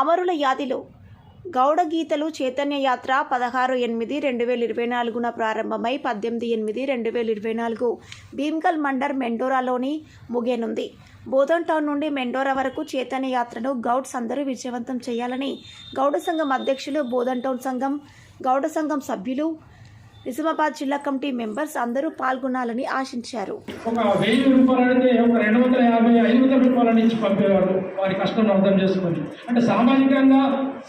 అమరుల యాదిలో గౌడ గీతలు చైతన్య యాత్ర పదహారు ఎనిమిది రెండు వేల ఇరవై నాలుగున ప్రారంభమై పద్దెనిమిది ఎనిమిది రెండు వేల ఇరవై నాలుగు భీమ్కల్ మండర్ మెండోరాలోని ముగియనుంది. బోధన్ టౌన్ నుండి మెండోరా వరకు చైతన్య యాత్రను గౌడ్స్ అందరూ విజయవంతం చేయాలని గౌడ సంఘం అధ్యక్షులు బోధన్ టౌన్ సంఘం గౌడ సంఘం సభ్యులు నిజామాబాద్ జిల్లా కమిటీ మెంబర్స్ అందరూ పాల్గొనాలని ఆశించారు. ఒక వెయ్యి రూపాయలు అడిగితే ఒక రెండు వందల యాభై ఐదు వందల రూపాయలు నుంచి పంపేవారు. వారి కష్టం అర్థం చేసుకొని. అంటే సామాజికంగా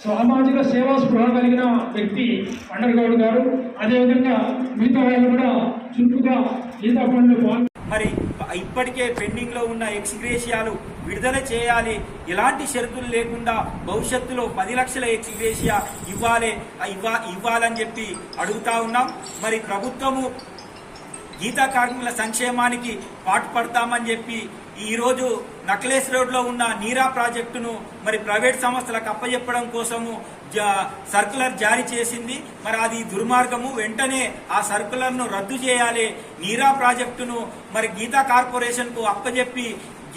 సామాజిక సేవా స్పృహ కలిగిన వ్యక్తి పండరగౌడ్ గారు అదేవిధంగా మిగతా వాళ్ళు కూడా చురుకుగా ఈత పండుగ పాల్గొ ఇప్పటికే పెండింగ్లో ఉన్న ఎక్స్గ్రేషియాలు విడుదల చేయాలి. ఎలాంటి షరతులు లేకుండా భవిష్యత్తులో పది లక్షల ఎక్స్గ్రేషియా ఇవ్వాలి ఇవ్వా ఇవ్వాలని చెప్పి అడుగుతా ఉన్నాం. మరి ప్రభుత్వము గీతా కార్మికుల సంక్షేమానికి పాటుపడతామని చెప్పి ఈరోజు నక్లెస్ నక్లేస్ ఉన్న నీరా ప్రాజెక్టును మరి ప్రైవేట్ సంస్థలకు అప్పజెప్పడం కోసము సర్కులర్ జారీ చేసింది. మరి అది దుర్మార్గము. వెంటనే ఆ సర్కులర్ను రద్దు చేయాలి. నీరా ప్రాజెక్టును మరి గీతా కార్పొరేషన్కు అప్పజెప్పి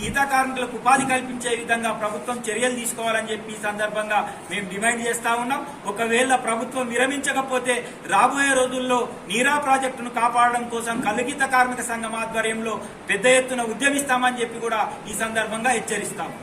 గీతా కార్మికులకు ఉపాధి కల్పించే విధంగా ప్రభుత్వం చర్యలు తీసుకోవాలని చెప్పి ఈ సందర్భంగా మేము డిమాండ్ చేస్తా ఉన్నాం. ఒకవేళ ప్రభుత్వం విరమించకపోతే రాబోయే రోజుల్లో నీరా ప్రాజెక్టును కాపాడడం కోసం కలుగీత కార్మిక సంఘం ఆధ్వర్యంలో పెద్ద ఎత్తున ఉద్యమిస్తామని చెప్పి చెప్పి కూడా ఈ సందర్భంగా హెచ్చరిస్తాము.